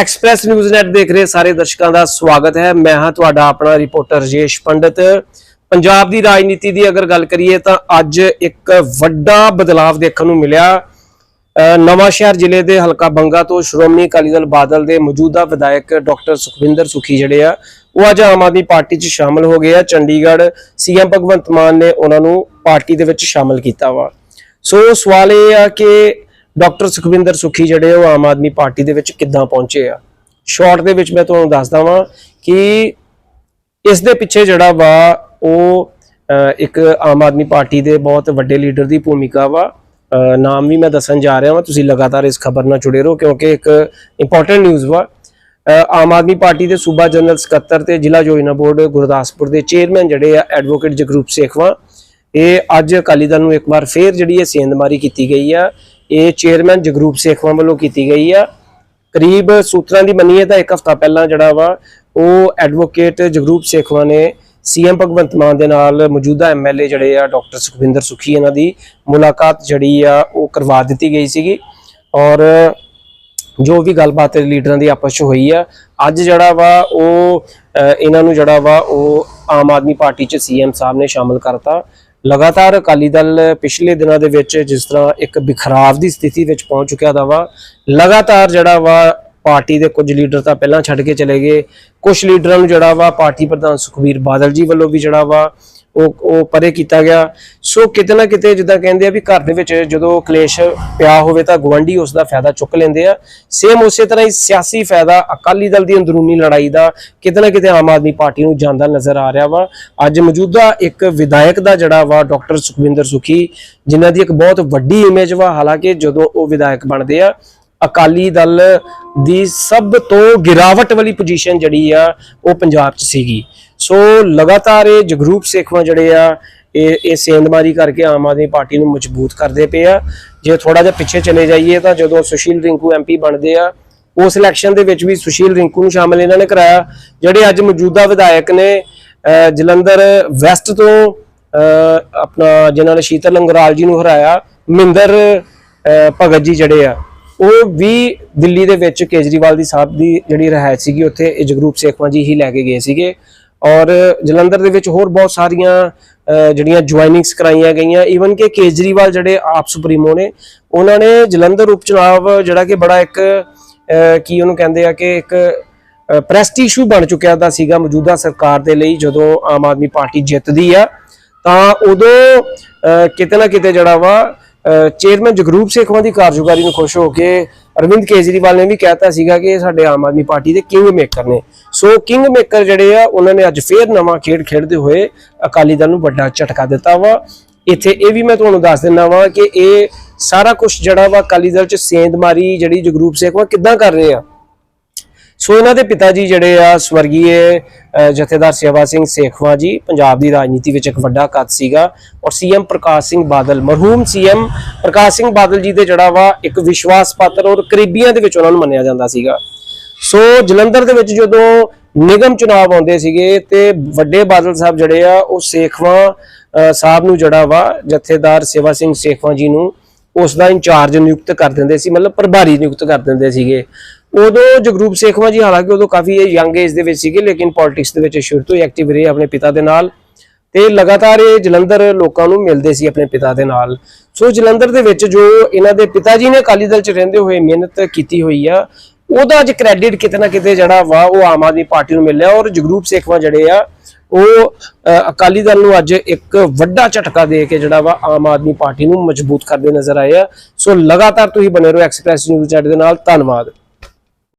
Express news net ਦੇਖ ਰਹੇ ਸਾਰੇ ਦਰਸ਼ਕਾਂ ਦਾ ਸਵਾਗਤ ਹੈ। ਮੈਂ ਹਾਂ ਤੁਹਾਡਾ ਆਪਣਾ ਰਿਪੋਰਟਰ ਰਜੇਸ਼ ਪੰਡਤ। ਪੰਜਾਬ ਦੀ ਰਾਜਨੀਤੀ ਦੀ ਅਗਰ ਗੱਲ ਕਰੀਏ ਤਾਂ ਅੱਜ ਇੱਕ ਵੱਡਾ ਬਦਲਾਅ ਦੇਖਣ ਨੂੰ ਮਿਲਿਆ। ਅ, ਨਵਾਂ ਸ਼ਹਿਰ ਜ਼ਿਲ੍ਹੇ ਦੇ ਹਲਕਾ ਬੰਗਾ ਤੋਂ ਸ਼੍ਰੋਮਣੀ ਅਕਾਲੀ ਦਲ ਬਾਦਲ ਦੇ ਮੌਜੂਦਾ ਵਿਧਾਇਕ ਡਾਕਟਰ ਸੁਖਵਿੰਦਰ ਸੁਖੀ ਜਿਹੜੇ ਆ ਉਹ ਅੱਜ ਆਮ ਆਦਮੀ ਪਾਰਟੀ 'ਚ ਸ਼ਾਮਲ ਹੋ ਗਏ ਆ। ਚੰਡੀਗੜ੍ਹ ਸੀਐਮ ਭਗਵੰਤ ਮਾਨ ਨੇ ਉਹਨਾਂ ਨੂੰ ਪਾਰਟੀ ਦੇ ਵਿੱਚ ਸ਼ਾਮਲ ਕੀਤਾ ਵਾ। ਸੋ ਸਵਾਲ ਇਹ ਆ ਕਿ ਡਾਕਟਰ ਸੁਖਵਿੰਦਰ ਸੁਖੀ ਜਿਹੜੇ ਉਹ ਆਮ ਆਦਮੀ ਪਾਰਟੀ ਦੇ ਵਿੱਚ ਕਿੱਦਾਂ ਪਹੁੰਚੇ ਆ? ਸ਼ਾਰਟ ਦੇ ਵਿੱਚ ਮੈਂ ਤੁਹਾਨੂੰ ਦੱਸਦਾ ਵਾਂ ਕਿ ਇਸ ਦੇ ਪਿੱਛੇ ਜਿਹੜਾ ਵਾ, ਉਹ ਇੱਕ ਆਮ ਆਦਮੀ ਪਾਰਟੀ ਦੇ ਬਹੁਤ ਵੱਡੇ ਲੀਡਰ ਦੀ ਭੂਮਿਕਾ ਵਾ। ਨਾਮ ਵੀ ਮੈਂ ਦੱਸਣ ਜਾ ਰਿਹਾ ਵਾਂ, ਤੁਸੀਂ ਲਗਾਤਾਰ ਇਸ ਖਬਰ ਨਾਲ ਜੁੜੇ ਰਹੋ ਕਿਉਂਕਿ ਇੱਕ ਇੰਪੋਰਟੈਂਟ ਨਿਊਜ਼ ਵਾ। ਆਮ ਆਦਮੀ ਪਾਰਟੀ ਦੇ ਸੂਬਾ ਜਨਰਲ ਸਕੱਤਰ ਤੇ ਜ਼ਿਲ੍ਹਾ ਯੋਜਨਾ ਬੋਰਡ ਗੁਰਦਾਸਪੁਰ ਦੇ ਚੇਅਰਮੈਨ ਜਿਹੜੇ ਆ ਐਡਵੋਕੇਟ ਜਗਰੂਪ ਸੇਖਵਾ, ਇਹ ਅੱਜ ਅਕਾਲੀ ਦਲ ਨੂੰ ਇੱਕ ਵਾਰ ਫੇਰ ਜਿਹੜੀ ਇਹ ਸੇਂਦਮਾਰੀ ਕੀਤੀ ਗਈ ਆ ਇਹ ਚੇਅਰਮੈਨ ਜਗਰੂਪ ਸੇਖਵਾ ਵੱਲੋਂ ਕੀਤੀ ਗਈ ਆ। ਕਰੀਬ ਸੂਤਰਾਂ ਦੀ ਮੰਨੀਏ ਤਾਂ ਇੱਕ ਹਫ਼ਤਾ ਪਹਿਲਾਂ ਜਿਹੜਾ ਵਾ, ਉਹ ਐਡਵੋਕੇਟ ਜਗਰੂਪ ਸੇਖਵਾਂ ਨੇ ਸੀਐਮ ਭਗਵੰਤ ਮਾਨ ਦੇ ਨਾਲ ਮੌਜੂਦਾ ਐਮਐਲਏ ਜਿਹੜੇ ਆ ਡਾਕਟਰ ਸੁਖਵਿੰਦਰ ਸੁਖੀ ਇਹਨਾਂ ਦੀ ਮੁਲਾਕਾਤ ਜਿਹੜੀ ਆ, ਉਹ ਕਰਵਾ ਦਿੱਤੀ ਗਈ ਸੀਗੀ। ਔਰ ਜੋ ਵੀ ਗੱਲਬਾਤ ਲੀਡਰਾਂ ਦੀ ਆਪਸ ਚ ਹੋਈ ਆ, ਅੱਜ ਜਿਹੜਾ ਵਾ, ਉਹ ਇਹਨਾਂ ਨੂੰ ਜਿਹੜਾ ਵਾ, ਉਹ ਆਮ ਆਦਮੀ ਪਾਰਟੀ ਚ ਸੀਐਮ ਸਾਹਿਬ ਨੇ ਸ਼ਾਮਲ ਕਰਤਾ। ਲਗਾਤਾਰ ਅਕਾਲੀ ਦਲ ਪਿਛਲੇ ਦਿਨਾਂ ਦੇ ਵਿੱਚ ਜਿਸ ਤਰ੍ਹਾਂ ਇੱਕ ਬਿਖਰਾਵ ਦੀ ਸਥਿਤੀ ਵਿੱਚ ਪਹੁੰਚ ਚੁੱਕਿਆ ਦਾ ਵਾ, ਲਗਾਤਾਰ ਜਿਹੜਾ ਵਾ ਪਾਰਟੀ ਦੇ ਕੁਝ ਲੀਡਰ ਤਾਂ ਪਹਿਲਾਂ ਛੱਡ ਕੇ ਚਲੇ ਗਏ। ਕੁਝ ਲੀਡਰਾਂ ਨੂੰ ਜਿਹੜਾ ਵਾ ਪਾਰਟੀ ਪ੍ਰਧਾਨ ਸੁਖਬੀਰ ਬਾਦਲ ਜੀ ਵੱਲੋਂ ਵੀ ਜਿਹੜਾ ਵਾ ਉਹ ਉਹ ਪਰੇ ਕੀਤਾ ਗਿਆ। ਸੋ ਕਿਤੇ ਨਾ ਕਿਤੇ ਜਿੱਦਾਂ ਕਹਿੰਦੇ ਆ ਵੀ ਘਰ ਦੇ ਵਿੱਚ ਜਦੋਂ ਕਲੇਸ਼ ਪਿਆ ਹੋਵੇ ਤਾਂ ਗਵੰਡੀ ਉਸ ਦਾ ਫਾਇਦਾ ਚੁੱਕ ਲੈਂਦੇ ਆ। ਸੇਮ ਉਸੇ ਤਰ੍ਹਾਂ ਹੀ ਸਿਆਸੀ ਫਾਇਦਾ ਅਕਾਲੀ ਦਲ ਦੀ ਅੰਦਰੂਨੀ ਲੜਾਈ ਦਾ ਕਿਤੇ ਨਾ ਕਿਤੇ ਆਮ ਆਦਮੀ ਪਾਰਟੀ ਨੂੰ ਜਾਂਦਾ ਨਜ਼ਰ ਆ ਰਿਹਾ ਵਾ। ਅੱਜ ਮੌਜੂਦਾ ਇੱਕ ਵਿਧਾਇਕ ਦਾ ਜਿਹੜਾ ਵਾ ਡਾਕਟਰ ਸੁਖਵਿੰਦਰ ਸੁਖੀ, ਜਿਨ੍ਹਾਂ ਦੀ ਇੱਕ ਬਹੁਤ ਵੱਡੀ ਇਮੇਜ ਵਾ, ਹਾਲਾਂਕਿ ਜਦੋਂ ਉਹ ਵਿਧਾਇਕ ਬਣਦੇ ਆ, ਅਕਾਲੀ ਦਲ ਦੀ ਸਭ ਤੋਂ ਗਿਰਾਵਟ ਵਾਲੀ ਪੋਜੀਸ਼ਨ ਜਿਹੜੀ ਆ, ਉਹ ਪੰਜਾਬ 'ਚ ਸੀਗੀ। ਸੋ ਲਗਾਤਾਰ ਇਹ ਜਗਰੂਪ ਸੇਖਵਾ ਜਿਹੜੇ ਆ, ਇਹ ਇਹ ਸੇਂਦਮਾਰੀ ਕਰਕੇ ਆਮ ਆਦਮੀ ਪਾਰਟੀ ਨੂੰ ਮਜ਼ਬੂਤ ਕਰਦੇ ਪਏ ਆ। ਜੇ ਥੋੜਾ ਜਿਹਾ ਪਿੱਛੇ ਚਲੇ ਜਾਈਏ ਤਾਂ ਜਦੋਂ ਸੁਸ਼ੀਲ ਰਿੰਕੂ ਐਮਪੀ ਬਣਦੇ ਆ, ਉਸ ਇਲੈਕਸ਼ਨ ਦੇ ਵਿੱਚ ਵੀ ਸੁਸ਼ੀਲ ਰਿੰਕੂ ਨੂੰ ਸ਼ਾਮਲ ਇਹਨਾਂ ਨੇ ਕਰਾਇਆ। ਜਿਹੜੇ ਅੱਜ ਮੌਜੂਦਾ ਵਿਧਾਇਕ ਨੇ ਜਲੰਧਰ ਵੈਸਟ ਤੋਂ ਆਪਣਾ ਜਿਨ੍ਹਾਂ ਨੇ ਸ਼ੀਤਲ ਲੰਗਰਾਲ ਜੀ ਨੂੰ ਹਰਾਇਆ, ਮਿੰਦਰ ਭਗਤ ਜੀ ਜਿਹੜੇ ਆ, ਉਹ ਵੀ ਦਿੱਲੀ ਦੇ ਵਿੱਚ ਕੇਜਰੀਵਾਲ ਦੀ ਸਾਹਿਬ ਦੀ ਜਿਹੜੀ ਰਹਾਇਤ ਸੀਗੀ ਉੱਥੇ, ਇਹ ਜਗਰੂਪ ਸੇਖਵਾਂ ਜੀ ਹੀ ਲੈ ਕੇ ਗਏ ਸੀਗੇ। ਔਰ ਜਲੰਧਰ ਦੇ ਵਿੱਚ ਹੋਰ ਬਹੁਤ ਸਾਰੀਆਂ ਜਿਹੜੀਆਂ ਜੁਆਇਨਿੰਗਸ ਕਰਾਈਆਂ ਗਈਆਂ। ਈਵਨ ਕਿ ਕੇਜਰੀਵਾਲ ਜਿਹੜੇ ਆਪ ਸੁਪਰੀਮੋ ਨੇ, ਉਹਨਾਂ ਨੇ ਜਲੰਧਰ ਉਪਚੁਣਾਵ ਜਿਹੜਾ ਕਿ ਬੜਾ ਇੱਕ ਕੀ ਉਹਨੂੰ ਕਹਿੰਦੇ ਆ ਕਿ ਇੱਕ ਪ੍ਰੈਸਟ ਇਸ਼ੂ ਬਣ ਚੁੱਕਿਆ ਦਾ ਸੀਗਾ ਮੌਜੂਦਾ ਸਰਕਾਰ ਦੇ ਲਈ ਜਦੋਂ ਆਮ ਆਦਮੀ ਪਾਰਟੀ ਜਿੱਤਦੀ ਆ। ਤਾਂ ਉਦੋਂ ਕਿਤੇ ਨਾ ਕਿਤੇ ਜਿਹੜਾ ਵਾ ਚੇਅਰਮੈਨ ਜਗਰੂਪ ਸੇਖਵਾਂ ਦੀ ਕਾਰਜਕਾਰੀ ਨੂੰ ਖੁਸ਼ ਹੋ ਕੇ ਅਰਵਿੰਦ ਕੇਜਰੀਵਾਲ ਨੇ ਵੀ ਕਹਿਤਾ ਸੀਗਾ ਕਿ ਸਾਡੇ ਆਮ ਆਦਮੀ ਪਾਰਟੀ ਦੇ ਕਿੰਗ ਮੇਕਰ ਨੇ। ਸੋ ਕਿੰਗ ਮੇਕਰ ਜਿਹੜੇ ਆ, ਉਹਨਾਂ ਨੇ ਅੱਜ ਫੇਰ ਨਵਾਂ ਖੇਡ ਖੇਡਦੇ ਹੋਏ ਅਕਾਲੀ ਦਲ ਨੂੰ ਵੱਡਾ ਝਟਕਾ ਦਿੱਤਾ ਵਾ। ਇੱਥੇ ਇਹ ਵੀ ਮੈਂ ਤੁਹਾਨੂੰ ਦੱਸ ਦਿੰਦਾ ਵਾਂ ਕਿ ਇਹ ਸਾਰਾ ਕੁਝ ਜਿਹੜਾ ਵਾ ਅਕਾਲੀ ਦਲ ਚ ਸੇਂਦਮਾਰੀ ਜਿਹੜੀ ਜਗਰੂਪ ਸੇਖਵਾ ਕਿੱਦਾਂ ਕਰ ਰਹੇ ਆ ਸੋ ਇਹਨਾਂ ਦੇ ਪਿਤਾ ਜੀ ਜਿਹੜੇ ਆ ਸਵਰਗੀਏ ਜਥੇਦਾਰ ਸੇਵਾ ਸਿੰਘ ਸੇਖਵਾ ਜੀ, ਪੰਜਾਬ ਦੀ ਰਾਜਨੀਤੀ ਵਿੱਚ ਇੱਕ ਵੱਡਾ ਕੱਦ ਸੀਗਾ ਔਰ ਸੀਐਮ ਪ੍ਰਕਾਸ਼ ਸਿੰਘ ਬਾਦਲ, ਮਰਹੂਮ ਸੀਐਮ ਪ੍ਰਕਾਸ਼ ਸਿੰਘ ਬਾਦਲ ਜੀ ਦੇ ਜਿਹੜਾ ਵਾ ਇੱਕ ਵਿਸ਼ਵਾਸ ਪਾਤਰ ਔਰ ਕਰੀਬੀਆਂ ਦੇ ਵਿੱਚ ਉਹਨਾਂ ਨੂੰ ਮੰਨਿਆ ਜਾਂਦਾ ਸੀਗਾ। ਸੋ ਜਲੰਧਰ ਦੇ ਵਿੱਚ ਜਦੋਂ ਨਿਗਮ ਚੁਣਾਵ ਆਉਂਦੇ ਸੀਗੇ ਤੇ ਵੱਡੇ ਬਾਦਲ ਸਾਹਿਬ ਜਿਹੜੇ ਆ ਉਹ ਸੇਖਵਾ ਸਾਹਿਬ ਨੂੰ ਜਿਹੜਾ ਵਾ ਜਥੇਦਾਰ ਸੇਵਾ ਸਿੰਘ ਸੇਖਵਾ ਜੀ ਨੂੰ ਉਸ ਦਾ ਇੰਚਾਰਜ ਨਿਯੁਕਤ ਕਰ ਦਿੰਦੇ ਸੀ, ਮਤਲਬ ਪ੍ਰਭਾਰੀ ਨਿਯੁਕਤ ਕਰ ਦਿੰਦੇ ਸੀਗੇ। ਉਦੋਂ ਜਗਰੂਪ ਸੇਖਵਾ ਜੀ, ਹਾਲਾਂਕਿ ਉਦੋਂ ਕਾਫੀ ਯੰਗ ਏਜ ਦੇ ਵਿੱਚ ਸੀਗੇ, ਲੇਕਿਨ ਪੋਲਿਟਿਕਸ ਦੇ ਵਿੱਚ ਸ਼ੁਰੂ ਤੋਂ ਹੀ ਐਕਟਿਵ ਰਹੇ ਆਪਣੇ ਪਿਤਾ ਦੇ ਨਾਲ ਤੇ ਲਗਾਤਾਰ ਇਹ ਜਲੰਧਰ ਲੋਕਾਂ ਨੂੰ ਮਿਲਦੇ ਸੀ ਆਪਣੇ ਪਿਤਾ ਦੇ ਨਾਲ। ਸੋ ਜਲੰਧਰ ਦੇ ਵਿੱਚ ਜੋ ਇਹਨਾਂ ਦੇ ਪਿਤਾ ਜੀ ਨੇ ਅਕਾਲੀ ਦਲ ਚ ਰਹਿੰਦੇ ਹੋਏ ਮਿਹਨਤ ਕੀਤੀ ਹੋਈ ਆ, ਉਹਦਾ ਅੱਜ ਕ੍ਰੈਡਿਟ ਕਿਤੇ ਨਾ ਕਿਤੇ ਜਿਹੜਾ ਵਾ, ਉਹ ਆਮ ਆਦਮੀ ਪਾਰਟੀ ਨੂੰ ਮਿਲਿਆ ਔਰ ਜਗਰੂਪ ਸੇਖਵਾ ਜਿਹੜੇ ਆ ਉਹ ਅਕਾਲੀ ਦਲ ਨੂੰ ਅੱਜ ਇੱਕ ਵੱਡਾ ਝਟਕਾ ਦੇ ਕੇ ਜਿਹੜਾ ਵਾ ਆਮ ਆਦਮੀ ਪਾਰਟੀ ਨੂੰ ਮਜ਼ਬੂਤ ਕਰਦੇ ਨਜ਼ਰ ਆਏ ਆ। ਸੋ ਲਗਾਤਾਰ ਤੁਸੀਂ ਬਣੇ ਰਹੋ ਐਕਸਪ੍ਰੈਸ ਨਿਊਜ਼ ਚੈਟ ਦੇ ਨਾਲ। ਧੰਨਵਾਦ।